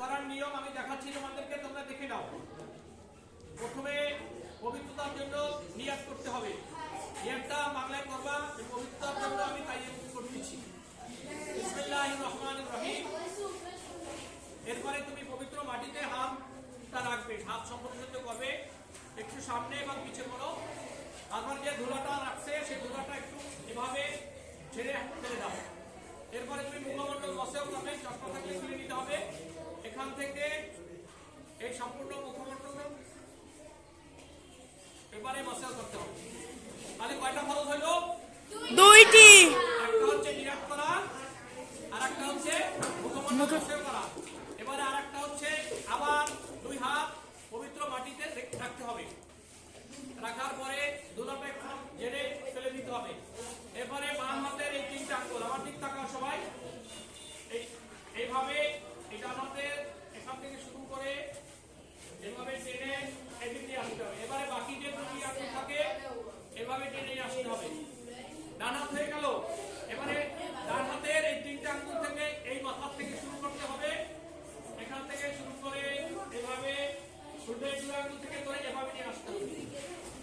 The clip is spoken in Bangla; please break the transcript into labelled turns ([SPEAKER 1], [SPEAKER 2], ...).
[SPEAKER 1] করার নিয়ম আমি দেখাচ্ছি তোমাদেরকে, তোমরা দেখে নাও। প্রথমে পবিত্রতার জন্য নিয়াত করতে হবে। নিয়াতটা বাংলায় করবা পবিত্রতার জন্য আমি তাই করতেছি বিসমিল্লাহির এরপরে তুমি পবিত্র মাটিতে হাতটা রাখবে, হাত সম্পর্কিত করবে। একটু সামনে এবং পিছিয়ে করো। তারপর যে ধুলাটা রাখছে, সেই ধুলাটা একটু এভাবে ছেড়ে ফেলে দাও। এরপরে তুমি মুখমণ্ডল বসেও করবে, চশমা থাকলে খুলে নিতে হবে। এই সম্পূর্ণ মুখমণ্ডল পেপারে মাসাজ করতে হবে। তাহলে কয়টা ফরজ হইল?
[SPEAKER 2] দুইটি।
[SPEAKER 1] একটা হচ্ছে ডিরাক্ট করা আর একটা হচ্ছে মুখমণ্ডল করা। এবারে আর একটা হচ্ছে আবার দুই হাত পবিত্র মাটিতে রাখতে হবে। রাখার পরে দুলাপে জেনে ফেলে দিতে হবে। এবারে বাম হাতের এই তিনটা আঙ্গুল আমার ঠিক থাকা সবাই। কমিটি নিয়ে আসতে হবে। ডান হাত হয়ে গেল। এবারে ডান হাতের এই তিনটা আঙ্গুল থেকে এই মাথার থেকে শুরু করতে হবে। এখান থেকে শুরু করে এভাবে সূর্যের দুই আঙ্গুল থেকে করে এভাবে নিয়ে আসতে হবে।